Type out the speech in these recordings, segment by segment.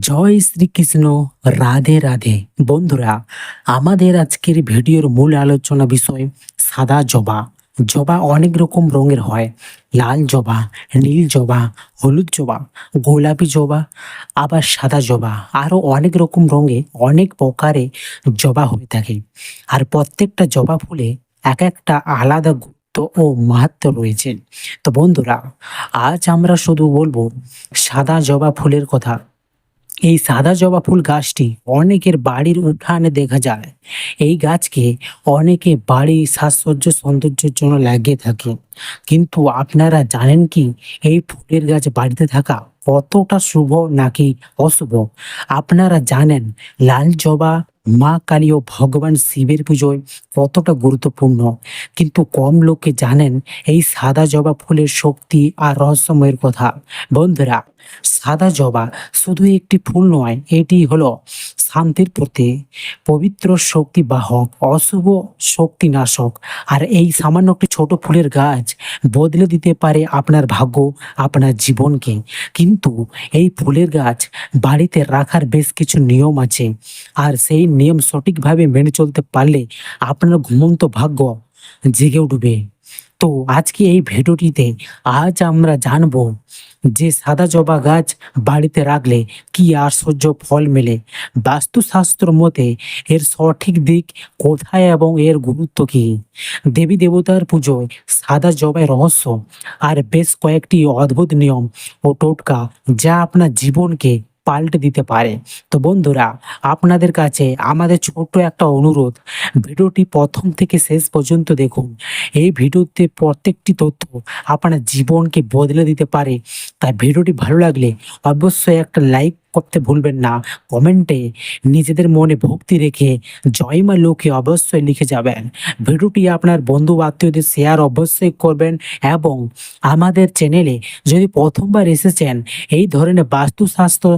জয় শ্রীকৃষ্ণ, রাধে রাধে। বন্ধুরা, আমাদের আজকের ভিডিওর মূল আলোচনা বিষয় সাদা জবা। জবা অনেক রকম রঙের হয়। লাল জবা, নীল জবা, হলুদ জবা, গোলাপি জবা, আবার সাদা জবা। আরও অনেক রকম রঙে অনেক প্রকারে জবা হয়ে থাকে। আর প্রত্যেকটা জবা ফুলে এক একটা আলাদা গুরুত্ব ও মাহাত্ম্য রয়েছে। তো বন্ধুরা, আজ আমরা শুধু বলব, সাদা জবা ফুলের কথা। এই সাদা জবা ফুল গাছটি অনেকের বাড়ির উঠানে দেখা যায়। এই গাছকে অনেকে বাড়ি সাজসজ্জ সৌন্দর্যের জন্য লাগিয়ে থাকে। কিন্তু আপনারা জানেন কি, এই ফুলের গাছ বাড়িতে থাকা কতটা শুভ নাকি অশুভ? আপনারা জানেন, লাল জবা মা কালী ও ভগবান শিবের পুজোয় কতটা গুরুত্বপূর্ণ। কিন্তু কম লোকে জানেন এই সাদা জবা ফুলের শক্তি আর রহস্যময়ের কথা। বন্ধুরা, সাদা জবা শুধু একটি ফুল নয়, এটি হলো শান্তির প্রতি পবিত্র শক্তি বাহক, অশুভ শক্তি নাশক। আর এই সামান্য একটি ছোট ফুলের গাছ বদলে দিতে পারে আপনার ভাগ্য, আপনার জীবনকে। কিন্তু এই ফুলের গাছ বাড়িতে রাখার বেশ কিছু নিয়ম আছে। আর সেই নিয়ম সঠিকভাবে মেনে চলতে পারলে আপনার ঘুমন্ত ভাগ্য জেগে উঠবে। তো আজকে এই ভিডিওটিতে আজ আমরা জানব যে সাদা জবা গাছ বাড়িতে রাখলে কি আশ্চর্য ফল মেলে? বাস্তুশাস্ত্র মতে এর সঠিক দিক কোথায় এবং এর গুরুত্ব কি? দেবী দেবতার পুজোয় সাদা জবায় রহস্য আর বেশ কয়েকটি অদ্ভুত নিয়ম ও টোটকা যা আপনার জীবনকে পাল্টে দিতে পারে। তো বন্ধুরা, আপনাদের কাছে আমাদের ছোট্ট একটা অনুরোধ। ভিডিওটি প্রথম থেকে শেষ পর্যন্ত দেখুন। এই ভিডিওতে প্রত্যেকটি তথ্য আপনার জীবনকে বদলে দিতে পারে। তাই ভিডিওটি ভালো লাগলে অবশ্যই একটা লাইক করতে ভুলবেন না। কমেন্টে নিজেদের মনে ভক্তি রেখে জয় মা লোকে অবশ্যই লিখে যাবেন। ভিডিওটি আপনার বন্ধু আত্মীয়দের শেয়ার অবশ্যই করবেন এবং আমাদের চ্যানেলে যদি প্রথমবার এসেছেন, এই ধরনের বাস্তুশাস্ত্র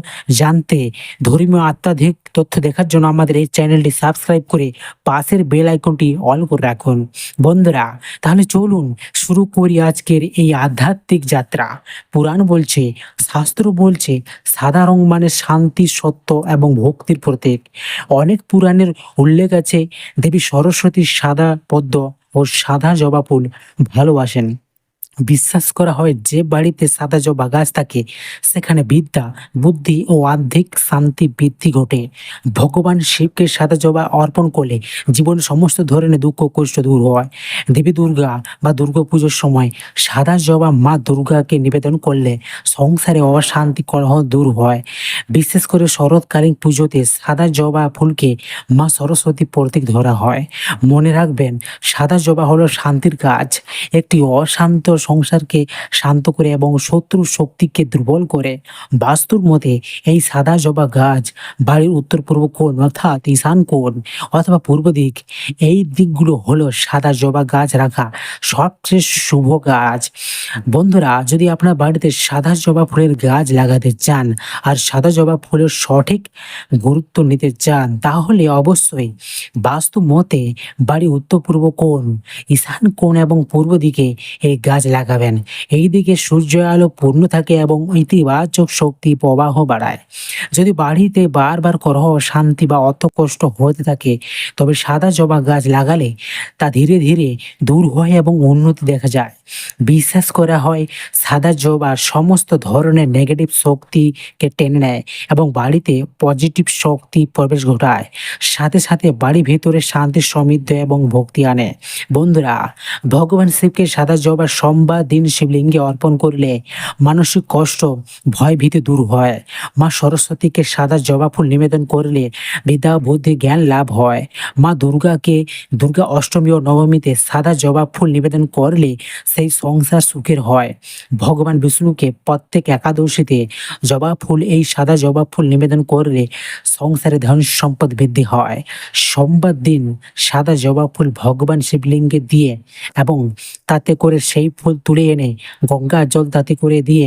জানতে ধর্মীয় আত্মাধিক তথ্য দেখার জন্য আমাদের এই চ্যানেলটি সাবস্ক্রাইব করে পাশের বেল আইকনটি অল করে রাখুন। বন্ধুরা, তাহলে চলুন শুরু করি আজকের এই আধ্যাত্মিক যাত্রা। পুরাণ বলছে, শাস্ত্র বলছে, সাদা রং মানে শান্তি, সত্য এবং ভক্তির প্রতীক। অনেক পুরাণের উল্লেখ আছে, দেবী সরস্বতীর সাদা পদ্ম ও সাদা জবা ফুল ভালোবাসেন। বিশ্বাস করা হয় যে বাড়িতে সাদা জবা গাছ থাকে, সেখানে বিদ্যা, বুদ্ধি ও আর্থিক শান্তি বৃদ্ধি ঘটে। ভগবান শিবকে সাদা জবা অর্পণ করলে জীবন সমস্ত ধরনের দুঃখ কষ্ট দূর হয়। দেবী দুর্গা বা দুর্গা পুজোর সময় সাদা জবা মা দুর্গাকে নিবেদন করলে সংসারে অশান্তি, কলহ দূর হয়। বিশেষ করে শরৎকালীন পুজোতে সাদা জবা ফুলকে মা সরস্বতী প্রতীক ধরা হয়। মনে রাখবেন সাদা জবা হলো শান্তির গাছ। একটি অশান্ত সংসারকে শান্ত করে এবং শত্রু শক্তিকে দুর্বল করে। বাস্তুর মতে এই সাদা জবা গাছ, বাড়ির উত্তর পূর্ব কোণ অর্থাৎ ঈশান কোণ অথবা পূর্ব দিক, এই দিকগুলো হলো সাদা জবা গাছ রাখা সবচেয়ে শুভ গাছ। বন্ধুরা, যদি আপনার বাড়িতে সাদা জবা ফুলের গাছ লাগাতে চান আর সাদা জবা ফুলের সঠিক গুরুত্ব নিতে চান, তাহলে অবশ্যই বাস্তু মতে বাড়ি উত্তর পূর্ব কোণ, ঈশান কোণ এবং পূর্ব দিকে এই গাছ লাগাবেন। এই দিকে সূর্য আলো পূর্ণ থাকে এবং ইতিবাচক শক্তি প্রবাহ বাড়ায়। যদি বাড়িতে বারবার করহ শান্তি বা অত কষ্ট হতে থাকে, তবে সাদা জবা গাছ লাগালে তা ধীরে ধীরে দূর হয় এবং উন্নতি দেখা যায়। বিশ্বাস করা হয়, সাদা জবা সমস্ত ধরনের নেগেটিভ শক্তিকে টেনে নেয় এবং বাড়িতে পজিটিভ শক্তি প্রবেশ ঘটায়। সাথে সাথে বাড়ি ভেতরে শান্তি সমৃদ্ধ এবং ভক্তি আনে। বন্ধুরা, ভগবান শিবকে সাদা জবা সোমবার দিন শিবলিঙ্গে অর্পণ করলে মানসিক কষ্ট, ভয় ভীতি দূর হয়। মা সরস্বতীকে সাদা জবা ফুল নিবেদন করলে বিদ্যা বুদ্ধি জ্ঞান লাভ হয়। মা দুর্গাকে, দুর্গা অষ্টমী ও নবমীতে সাদা জবা ফুল নিবেদন করলে সেই সংসার সুখের হয়। ভগবান বিষ্ণুকে প্রত্যেক একাদশীতে জবা ফুল, এই সাদা জবা ফুল নিবেদন করলে সংসারে ধন সম্পদ বৃদ্ধি হয়। সোমবার দিন সাদা জবা ফুল ভগবান শিবলিঙ্গে দিয়ে এবং তাতে করে সেই ফুল তুলে এনে গঙ্গা জল তাতে করে দিয়ে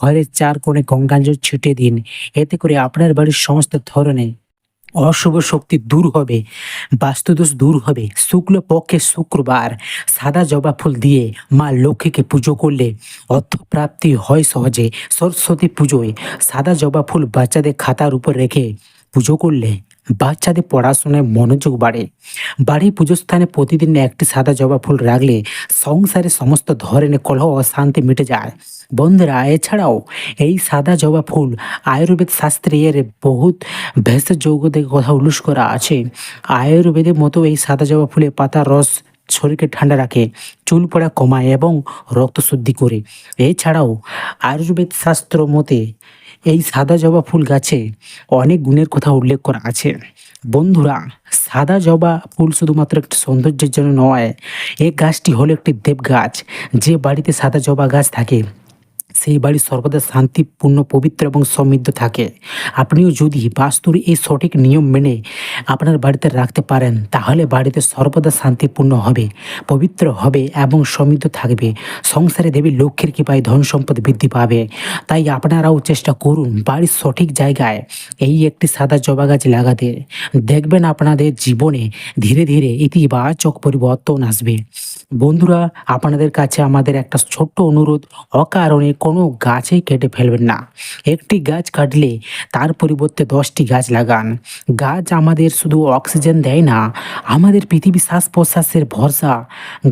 ঘরের চার কোণে গঙ্গা জল ছিটিয়ে দিন। এতে করে আপনার বাড়ির সমস্ত ধরনের অশুভ শক্তি দূর হবে, বাস্তুদোষ দূর হবে শুক্ল পক্ষে শুক্রবার সাদা জবা ফুল দিয়ে মা লক্ষ্মীকে পুজো করলে অর্থপ্রাপ্তি হয় সহজে। সরস্বতী পুজোয় সাদা জবা ফুল বাচ্চাদের খাতার উপর রেখে পুজো করলে বাচ্চাদের পড়াশোনায় মনোযোগ বাড়ে। বাড়ির পুজোস্থানে প্রতিদিন একটি সাদা জবা ফুল রাখলে সংসারে সমস্ত ধরনের কলহ অশান্তি মিটে যায়। বন্ধুরা, এছাড়াও এই সাদা জবা ফুল আয়ুর্বেদ শাস্ত্রে এর বহুত ভেষজ যৌগদের কথা উল্লেখ করা আছে। আয়ুর্বেদের মতো এই সাদা জবা ফুলের পাতা রস শরীরকে ঠান্ডা রাখে, চুল পড়া কমায় এবং রক্ত শুদ্ধি করে। এছাড়াও আয়ুর্বেদ শাস্ত্র মতে এই সাদা জবা ফুল গাছে অনেক গুণের কথা উল্লেখ করা আছে। বন্ধুরা, সাদা জবা ফুল শুধুমাত্র একটি সৌন্দর্যের জন্য নয় এই গাছটি হলো একটি দেব গাছ যে বাড়িতে সাদা জবা গাছ থাকে। সেই বাড়ি সর্বদা শান্তিপূর্ণ, পবিত্র এবং সমৃদ্ধ থাকে। আপনিও যদি বাস্তুর এই সঠিক নিয়ম মেনে আপনার বাড়িতে রাখতে পারেন, তাহলে বাড়িতে সর্বদা শান্তিপূর্ণ হবে, পবিত্র হবে এবং সমৃদ্ধ থাকবে। সংসারে দেবী লক্ষ্মীর কৃপায় ধন সম্পদ বৃদ্ধি পাবে। তাই আপনারাও চেষ্টা করুন বাড়ির সঠিক জায়গায় এই একটি সাদা জবা গাছ লাগাতে। দেখবেন আপনাদের জীবনে ধীরে ধীরে ইতিবাচক পরিবর্তন আসবে। বন্ধুরা, আপনাদের কাছে আমাদের একটা ছোট্ট অনুরোধ, অকারণে কোনো গাছেই কেটে ফেলবেন না। একটি গাছ কাটলে তার পরিবর্তে দশটি গাছ লাগান। গাছ আমাদের শুধু অক্সিজেন দেয় না, আমাদের পৃথিবী শ্বাস প্রশ্বাসের ভরসা।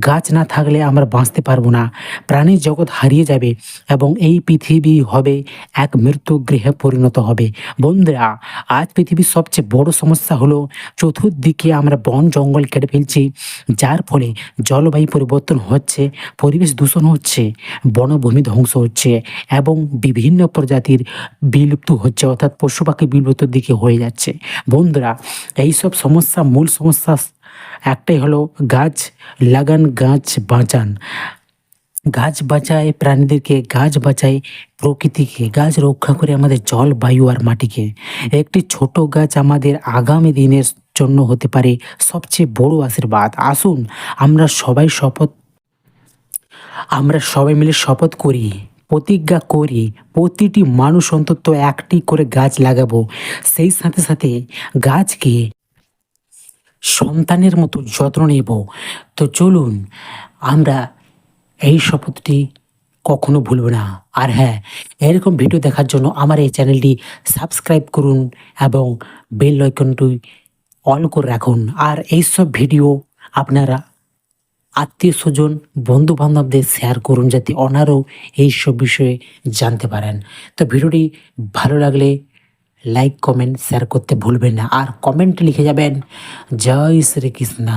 গাছ না থাকলে আমরা বাঁচতে পারব না প্রাণীর জগৎ হারিয়ে যাবে এবং এই পৃথিবী হবে এক মৃত্যু গৃহে পরিণত হবে। বন্ধুরা, আজ পৃথিবীর সবচেয়ে বড় সমস্যা হলো চতুর্দিকে আমরা বন জঙ্গল কেটে ফেলছি, যার ফলে জলবায়ু পরিবর্তন হচ্ছে, পরিবেশ দূষণ হচ্ছে, বনভূমি ধ্বংস হচ্ছে। এবং বিভিন্ন প্রজাতির বিলুপ্ত হচ্ছে, অর্থাৎ পশু পাখি বিলুপ্তর দিকে হয়ে যাচ্ছে। বন্ধুরা, এইসব সমস্যা, মূল সমস্যা একটাই হলো গাছ লাগান, গাছ বাঁচান। গাছ বাঁচায় প্রাণীদেরকে, গাছ বাঁচায় প্রকৃতিকে, গাছ রক্ষা করে আমাদের জল, বায়ু আর মাটিকে। একটি ছোট গাছ আমাদের আগামী দিনের জন্য হতে পারে সবচেয়ে বড় আশীর্বাদ। আসুন, আমরা সবাই শপথ, আমরা সবাই মিলে শপথ করি। প্রতিজ্ঞা করি প্রতিটি মানুষ অন্তত একটি করে গাছ লাগাবো। সেই সাথে সাথে গাছকে সন্তানের মতো যত্ন নেব। তো চলুন, আমরা এই শপথটি কখনো ভুলব না। আর হ্যাঁ এরকম ভিডিও দেখার জন্য আমার এই চ্যানেলটি সাবস্ক্রাইব করুন এবং বেল আইকনটি অন করে রাখুন। আর এইসব ভিডিও আপনারা আত্মীয় স্বজন বন্ধু বান্ধবদের শেয়ার করুন যাতে ওনারাও এইসব বিষয়ে জানতে পারেন। তো ভিডিওটি ভালো লাগলে লাইক কমেন্ট শেয়ার করতে ভুলবেন না। আর কমেন্ট লিখে যাবেন, জয় শ্রীকৃষ্ণ।